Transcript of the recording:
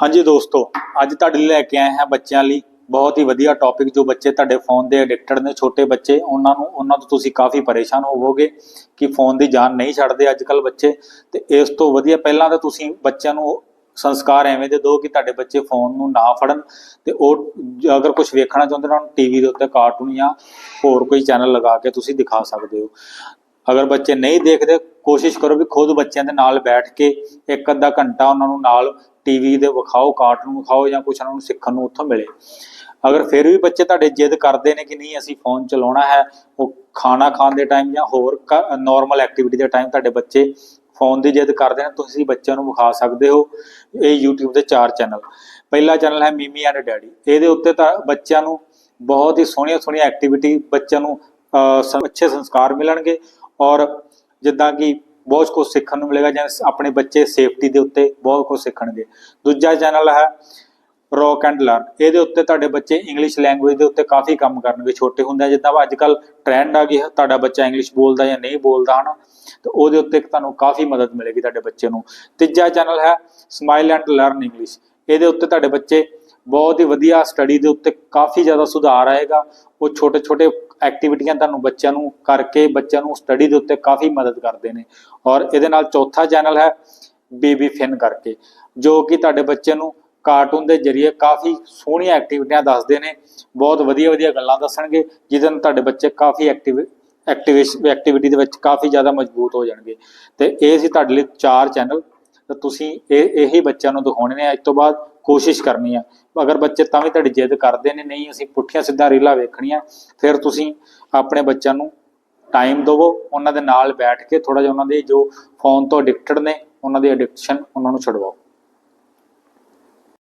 ਹਾਂਜੀ ਦੋਸਤੋ, ਅੱਜ ਤੁਹਾਡੇ ਲਈ ਲੈ ਕੇ ਆਏ ਹਾਂ ਬੱਚਿਆਂ ਲਈ ਬਹੁਤ ਹੀ ਵਧੀਆ ਟੌਪਿਕ ਜੋ ਬੱਚੇ ਤੁਹਾਡੇ ਫੋਨ ਦੇ ਐਡਿਕਟਡ ਨੇ, ਛੋਟੇ ਬੱਚੇ, ਉਹਨਾਂ ਨੂੰ, ਉਹਨਾਂ ਤੋਂ ਤੁਸੀਂ ਕਾਫੀ ਪਰੇਸ਼ਾਨ ਹੋਵੋਗੇ ਕਿ ਫੋਨ ਦੀ ਜਾਨ ਨਹੀਂ ਛੱਡਦੇ ਅੱਜ ਕੱਲ ਬੱਚੇ। ਤੇ ਇਸ ਤੋਂ ਵਧੀਆ ਪਹਿਲਾਂ ਤਾਂ ਤੁਸੀਂ ਬੱਚਿਆਂ ਨੂੰ ਸੰਸਕਾਰ ਐਵੇਂ ਦੇ ਦਿਓ ਕਿ ਤੁਹਾਡੇ ਬੱਚੇ ਫੋਨ ਨੂੰ ਨਾ ਫੜਨ ਤੇ ਉਹ ਅਗਰ ਕੁਝ ਵੇਖਣਾ ਚਾਹੁੰਦੇ ਨੇ, ਉਹਨਾਂ ਨੂੰ ਟੀਵੀ ਦੇ ਉੱਤੇ ਕਾਰਟੂਨ ਜਾਂ ਹੋਰ ਕੋਈ ਚੈਨਲ ਲਗਾ ਕੇ ਤੁਸੀਂ ਦਿਖਾ ਸਕਦੇ ਹੋ। ਅਗਰ ਬੱਚੇ ਨਹੀਂ ਦੇਖਦੇ, ਕੋਸ਼ਿਸ਼ ਕਰੋ ਵੀ ਖੁਦ ਬੱਚਿਆਂ ਦੇ ਨਾਲ ਬੈਠ ਕੇ ਇੱਕ ਅੱਧਾ ਘੰਟਾ ਉਹਨਾਂ ਨੂੰ ਨਾਲ ਟੀਵੀ ਦੇ ਵਿਖਾਓ ਕਾਰਟੂਨ ਵਿਖਾਓ ਜਾਂ ਕੁਝ ਉਹਨਾਂ ਨੂੰ ਸਿੱਖਣ ਨੂੰ ਉੱਥੋਂ ਮਿਲੇ। ਅਗਰ ਫਿਰ ਵੀ ਬੱਚੇ ਤੁਹਾਡੇ ਜਿੱਦ ਕਰਦੇ ਨੇ ਕਿ ਨਹੀਂ, ਅਸੀਂ ਫੋਨ ਚਲਾਉਣਾ ਹੈ, ਉਹ ਖਾਣਾ ਖਾਣ ਦੇ ਟਾਈਮ ਜਾਂ ਹੋਰ ਨਾਰਮਲ ਐਕਟੀਵਿਟੀ ਦੇ ਟਾਈਮ ਤੁਹਾਡੇ ਬੱਚੇ ਫੋਨ ਦੀ ਜਿੱਦ ਕਰਦੇ ਨੇ, ਤੁਸੀਂ ਬੱਚਿਆਂ ਨੂੰ ਵਿਖਾ ਸਕਦੇ ਹੋ ਇਹ YouTube ਦੇ ਚਾਰ ਚੈਨਲ ਪਹਿਲਾ ਚੈਨਲ ਹੈ ਮੀਮੀ ਐਂਡ ਡੈਡੀ ਇਹਦੇ ਉੱਤੇ ਤਾਂ ਬੱਚਿਆਂ ਨੂੰ ਬਹੁਤ ਹੀ ਸੋਹਣੀਆਂ ਸੋਹਣੀਆਂ ਐਕਟੀਵਿਟੀ ਬੱਚਿਆਂ ਨੂੰ ਅੱਛੇ ਸੰਸਕਾਰ ਮਿਲਣਗੇ। ਔਰ ਜਿੱਦਾਂ ਕਿ ਬਹੁਤ ਕੁਝ ਸਿੱਖਣ ਨੂੰ ਮਿਲੇਗਾ ਜਾਂ ਆਪਣੇ ਬੱਚੇ ਸੇਫਟੀ ਦੇ ਉੱਤੇ ਬਹੁਤ ਕੁਝ ਸਿੱਖਣਗੇ। ਦੂਜਾ ਚੈਨਲ ਹੈ ਰੌਕ ਐਂਡ ਲਰਨ ਇਹਦੇ ਉੱਤੇ ਤੁਹਾਡੇ ਬੱਚੇ ਇੰਗਲਿਸ਼ ਲੈਂਗੁਏਜ ਦੇ ਉੱਤੇ ਕਾਫੀ ਕੰਮ ਕਰਨਗੇ, ਛੋਟੇ ਹੁੰਦੇ ਜਿੱਦਾਂ ਅੱਜ ਕੱਲ ਟ੍ਰੈਂਡ ਆ ਗਿਆ ਤੁਹਾਡਾ ਬੱਚਾ ਇੰਗਲਿਸ਼ ਬੋਲਦਾ ਜਾਂ ਨਹੀਂ ਬੋਲਦਾ ਹਨਾ, ਤੇ ਉਹਦੇ ਉੱਤੇ ਤੁਹਾਨੂੰ ਕਾਫੀ ਮਦਦ ਮਿਲੇਗੀ ਤੁਹਾਡੇ ਬੱਚੇ ਨੂੰ। ਤੀਜਾ ਚੈਨਲ ਹੈ ਸਮਾਈਲ ਐਂਡ ਲਰਨ ਇੰਗਲਿਸ਼ ਇਹਦੇ ਉੱਤੇ ਤੁਹਾਡੇ ਬੱਚੇ ਬਹੁਤ ਹੀ ਵਧੀਆ ਸਟੱਡੀ ਦੇ ਉੱਤੇ ਕਾਫੀ ਜ਼ਿਆਦਾ ਸੁਧਾਰ ਆਏਗਾ। ਉਹ ਛੋਟੇ ਛੋਟੇ ਐਕਟੀਵਿਟੀਆਂ ਤੁਹਾਨੂੰ ਬੱਚਿਆਂ ਨੂੰ ਕਰਕੇ ਬੱਚਿਆਂ ਨੂੰ ਸਟੱਡੀ ਦੇ ਉੱਤੇ ਕਾਫੀ ਮਦਦ ਕਰਦੇ ਨੇ। ਔਰ ਇਹਦੇ ਨਾਲ ਚੌਥਾ ਚੈਨਲ ਹੈ ਬੇਬੀ ਫਿਨ ਕਰਕੇ, ਜੋ ਕਿ ਤੁਹਾਡੇ ਬੱਚੇ ਨੂੰ ਕਾਰਟੂਨ ਦੇ ਜ਼ਰੀਏ ਕਾਫੀ ਸੋਹਣੀਆਂ ਐਕਟੀਵਿਟੀਆਂ ਦੱਸਦੇ ਨੇ। ਬਹੁਤ ਵਧੀਆ ਵਧੀਆ ਗੱਲਾਂ ਦੱਸਣਗੇ, ਜਿਹਦੇ ਨਾਲ ਤੁਹਾਡੇ ਬੱਚੇ ਕਾਫੀ ਐਕਟਿਵ ਐਕਟੀਵਿਟੀ ਦੇ ਵਿੱਚ ਕਾਫੀ ਜ਼ਿਆਦਾ ਮਜ਼ਬੂਤ ਹੋ ਜਾਣਗੇ। ਤੇ ਇਹ ਸੀ ਤੁਹਾਡੇ ਲਈ ਚਾਰ ਚੈਨਲ ਤਾਂ ਤੁਸੀਂ ਇਹ, ਇਹੀ ਬੱਚਿਆਂ ਨੂੰ ਦਿਖਾਉਣੇ ਨੇ। ਅੱਜ ਤੋਂ ਬਾਅਦ ਕੋਸ਼ਿਸ਼ ਕਰਨੀ ਆ। ਅਗਰ ਬੱਚੇ ਤਾਂ ਵੀ ਤੁਹਾਡੀ ਜਿੱਦ ਕਰਦੇ ਨੇ, ਨਹੀਂ ਅਸੀਂ ਪੁੱਠੀਆਂ ਸਿੱਧਾ ਰੀਲਾਂ ਵੇਖਣੀਆਂ, ਫਿਰ ਤੁਸੀਂ ਆਪਣੇ ਬੱਚਿਆਂ ਨੂੰ ਟਾਈਮ ਦਿਵੋ, ਉਹਨਾਂ ਦੇ ਨਾਲ ਬੈਠ ਕੇ ਥੋੜਾ ਜਿਹਾ ਉਹਨਾਂ ਦੇ ਜੋ ਫੋਨ ਤੋਂ ਐਡਿਕਟਡ ਨੇ, ਉਹਨਾਂ ਦੀ ਐਡਿਕਸ਼ਨ ਉਹਨਾਂ ਨੂੰ ਛੁਡਵਾਓ।